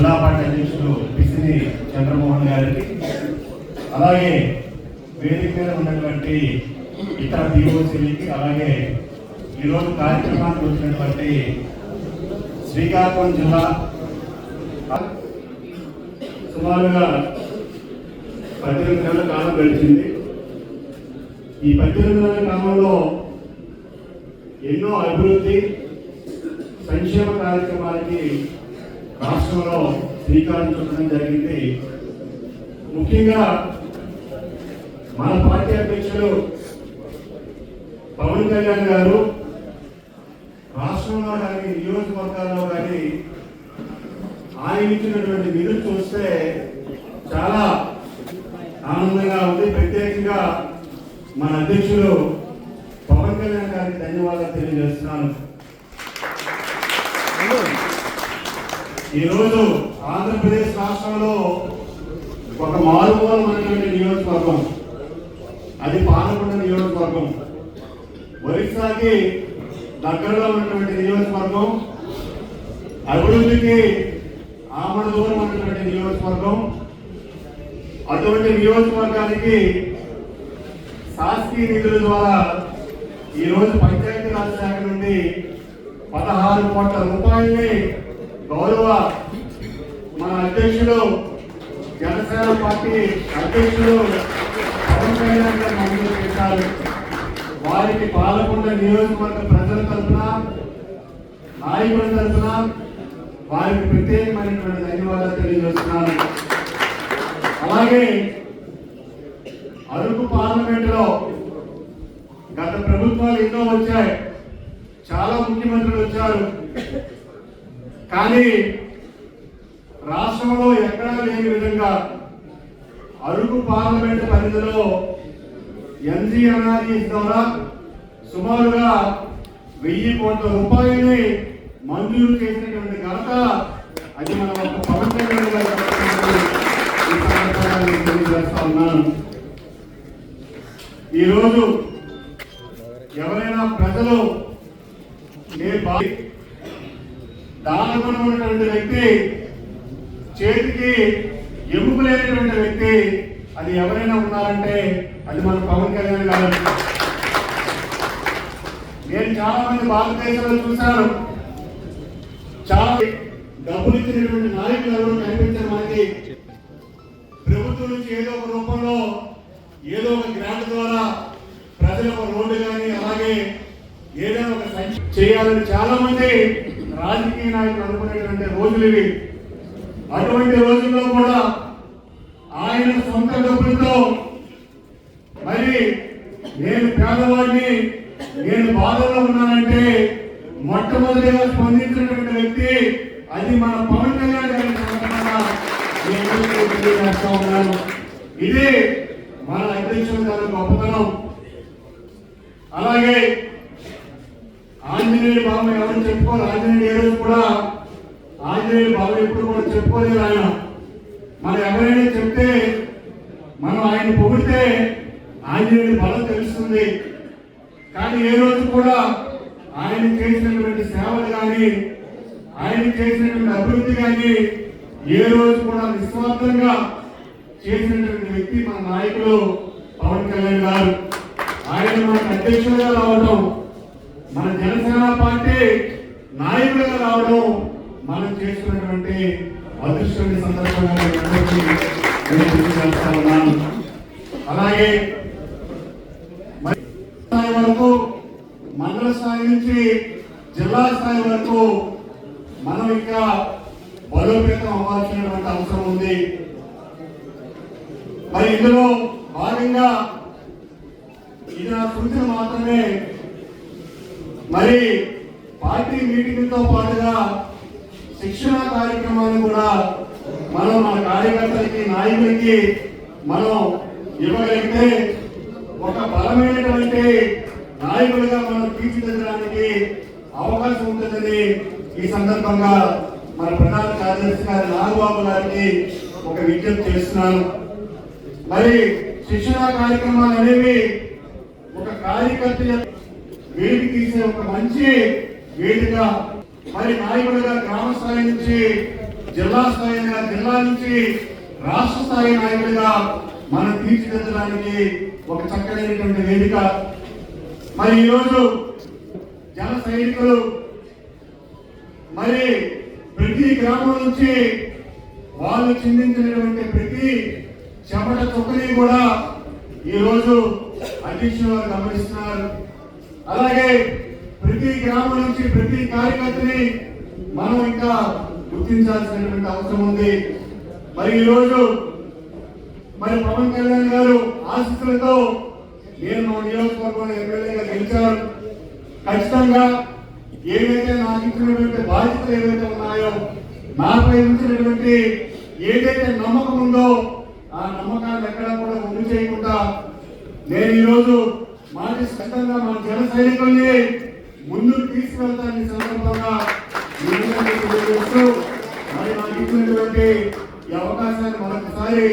జిల్లా పార్టీ అధ్యక్షుడు పిసిని చంద్రమోహన్ గారికి. అలాగే వేదిక మీద ఉన్నటువంటి ఇతర పిఓసీలకి అలాగే ఈరోజు కార్యక్రమానికి వచ్చినటువంటి శ్రీకాకుళం జిల్లా సుమారుగా పద్దెనిమిది నెలల కాలం గడిచింది. ఈ పద్దెనిమిది నెలల కాలంలో ఎన్నో అభివృద్ధి సంక్షేమ కార్యక్రమాలకి రాష్ట్రంలో శ్రీకారం చుట్టడం జరిగింది. ముఖ్యంగా మన పార్టీ అధ్యక్షులు పవన్ కళ్యాణ్ గారు రాష్ట్రంలో కానీ నియోజకవర్గాల్లో కానీ ఆయన ఇచ్చినటువంటి నిధులు చూస్తే చాలా ఆనందంగా ఉంది. ప్రత్యేకంగా మన అధ్యక్షులు పవన్ కళ్యాణ్ గారికి ధన్యవాదాలు తెలియజేస్తున్నాను. ఈరోజు ఆంధ్రప్రదేశ్ రాష్ట్రంలో ఒక మారుమూలమైనటువంటి నియోజకవర్గం. అది పాలకొండ నియోజకవర్గం. ఒరిస్సాకి దగ్గరలో ఉన్నటువంటి నియోజకవర్గం. అభివృద్ధికి ఆమడ దూరం ఉన్నటువంటి నియోజకవర్గం. అటువంటి నియోజకవర్గానికి శాస్త్రీయ నిధుల ద్వారా ఈరోజు పంచాయతీ రాజ్ శాఖ నుండి పదహారు కోట్ల రూపాయల్ని గౌరవ మన అధ్యక్షుడు జనసేన పార్టీ అధ్యక్షుడు పవన్ కళ్యాణ్ గారు మంజూరు చేశారు. వారికి పాలకొండ నియోజకవర్గ ప్రజల తరఫున నాయకుల తరఫున వారికి ప్రత్యేకమైనటువంటి ధన్యవాదాలు తెలియజేస్తున్నాను. అలాగే అరకు పార్లమెంటులో గత ప్రభుత్వాలు ఎన్నో వచ్చాయి. చాలా ముఖ్యమంత్రులు వచ్చారు. కానీ రాష్ట్రంలో ఎక్కడా లేని విధంగా అరకు పార్లమెంట్ పరిధిలో ఎన్జీఎన్ఆర్ఈ ద్వారా సుమారుగా వెయ్యి కోట్ల రూపాయలని మంజూరు చేసినటువంటి ఘనత అది మనం ఒక పవన్ కళ్యాణ్ గారు తెలియజేస్తా ఉన్నాను. ఈరోజు ఎవరైనా ప్రజలు నేను బా ఉన్నటువంటి వ్యక్తి చేతికి ఎముక లేనటువంటి వ్యక్తి అది ఎవరైనా ఉన్నారంటే అది మన పవన్ కళ్యాణ్ గారు. నేను చాలా మంది భారతదేశంలో చూశాను. చాలా డబ్బులు ఇచ్చినటువంటి నాయకులు ఎవరు కనిపించారు మనకి. ప్రభుత్వం నుంచి ఏదో ఒక రూపంలో ఏదో ఒక గ్రాంట్ ద్వారా ప్రజలకు రోడ్డు కానీ అలాగే ఏదైనా ఒక సంక్ష చేయాలని చాలా మంది రాజకీయ నాయకులు అనుకునేటువంటి రోజులు ఇవి. అటువంటి రోజుల్లో కూడా ఆయన సొంత డబ్బులతో మరి నేను పేదవాడిని నేను బాధలో ఉన్నానంటే మొట్టమొదటిగా స్పందించినటువంటి వ్యక్తి అది మన పవన్ కళ్యాణ్ గారి సందర్భంగా నేను తెలియజేస్తా ఉన్నాను. ఇది మన అధ్యక్షుల గారి గొప్పతనం. అలాగే ఆంజనేయుడు బాబు ఎవరు చెప్పుకోరు ఆంజనేయుడు ఏ రోజు కూడా ఆంజనేయుడు బాబు ఎప్పుడు కూడా చెప్పుకోలేదు ఆయన. మనం ఎవరైనా చెప్తే మనం ఆయన పొగిడితే ఆంజనేయుడి బలం తెలుస్తుంది. కానీ ఏ రోజు కూడా ఆయన చేసినటువంటి సేవలు కానీ ఆయన చేసినటువంటి అభివృద్ధి కానీ ఏ రోజు కూడా నిస్వార్థంగా చేసినటువంటి వ్యక్తి మన నాయకులు పవన్ కళ్యాణ్ గారు. ఆయన మనకు అధ్యక్షులుగా రావడం మన జనసేన పార్టీ నాయకుడిగా రావడం మనం చేసుకున్నటువంటి అదృష్టం సందర్భంగా ఉన్నాను. అలాగే స్థాయి వరకు మండల స్థాయి నుంచి జిల్లా స్థాయి వరకు మనం ఇంకా బలోపేతం అవ్వాల్సినటువంటి అవసరం ఉంది. మరి ఇందులో భాగంగా ఇది నా సూచన మాత్రమే మరి పార్టీ మీటింగ్తో పాటుగా శిక్షణ కార్యక్రమాన్ని కూడా మనం మన కార్యకర్తలకి నాయకులకి మనం ఇవ్వగలిగితే ఒక బలమైనటువంటి నాయకుడిగా మనం తీర్చిదిద్దడానికి అవకాశం ఉంటుందని ఈ సందర్భంగా మన ప్రధాన కార్యదర్శి గారి నాగబాబు గారికి ఒక విజ్ఞప్తి చేస్తున్నాను. మరి శిక్షణ కార్యక్రమాలు అనేవి ఒక కార్యకర్త వేడి తీసే ఒక మంచి వేదిక మరి నాయకులుగా గ్రామ స్థాయి నుంచి జిల్లా స్థాయిగా జిల్లా నుంచి రాష్ట్ర స్థాయి నాయకుడిగా మనం తీర్చిదిద్దడానికి ఒక చక్కనైనటువంటి వేదిక. మరి ఈరోజు జన సైనికులు మరి ప్రతి గ్రామం నుంచి వాళ్ళు చిందించినటువంటి ప్రతి చెమట చుక్కని కూడా ఈరోజు అధ్యక్షులు గమనిస్తున్నారు. అలాగే ప్రతి గ్రామం నుంచి ప్రతి కార్యకర్తని మనం ఇంకా గుర్తించాల్సినటువంటి అవసరం ఉంది. మరి ఈరోజు మరి పవన్ కళ్యాణ్ గారు ఆశీస్సులతో నేను మా నియోజకవర్గంలో ఎమ్మెల్యేగా గెలిచాను. ఖచ్చితంగా ఏవైతే నాకు ఇచ్చినటువంటి బాధ్యతలు ఏవైతే ఉన్నాయో నాపై ఉంచినటువంటి ఏదైతే నమ్మకం ఉందో ఆ నమ్మకాన్ని ఎక్కడా కూడా ముందు చేయకుండా నేను ఈరోజు మాటి స్పష్టంగా మన జన సైనికుల్ని ముందుకు తీసుకెళ్తాన్ని సందర్భంగా మరి నాకు ఇచ్చినటువంటి ఈ అవకాశాన్ని మరొకసారి